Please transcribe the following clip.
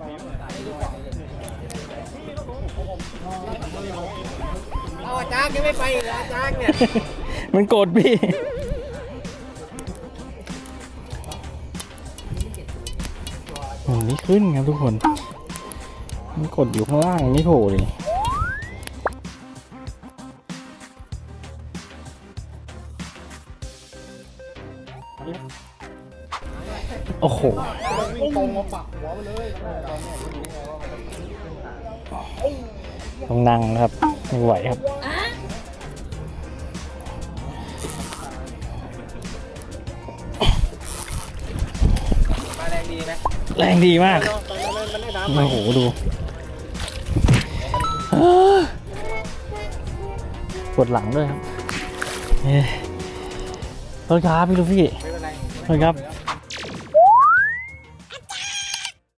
เอาอาจารย์ยังไม่ไปอีกเหรออาจารย์เนี่ยมันโกดพี่มันไม่ขึ้นครับทุกคน มันกดอยู่ข้างล่างไม่โผล่เลยโอ้โห ตรงมาปักหัวไปเลยต้องนั่งนะครับไม่ไหวครับมาแรงดีไหมแรงดีมากตอนนั้นมันได้น้ำโอ้โหดูปวดหลังด้วยครับเอ้ยโทษครับพี่ลูกพี่ไม่เป็นไรโทษครับ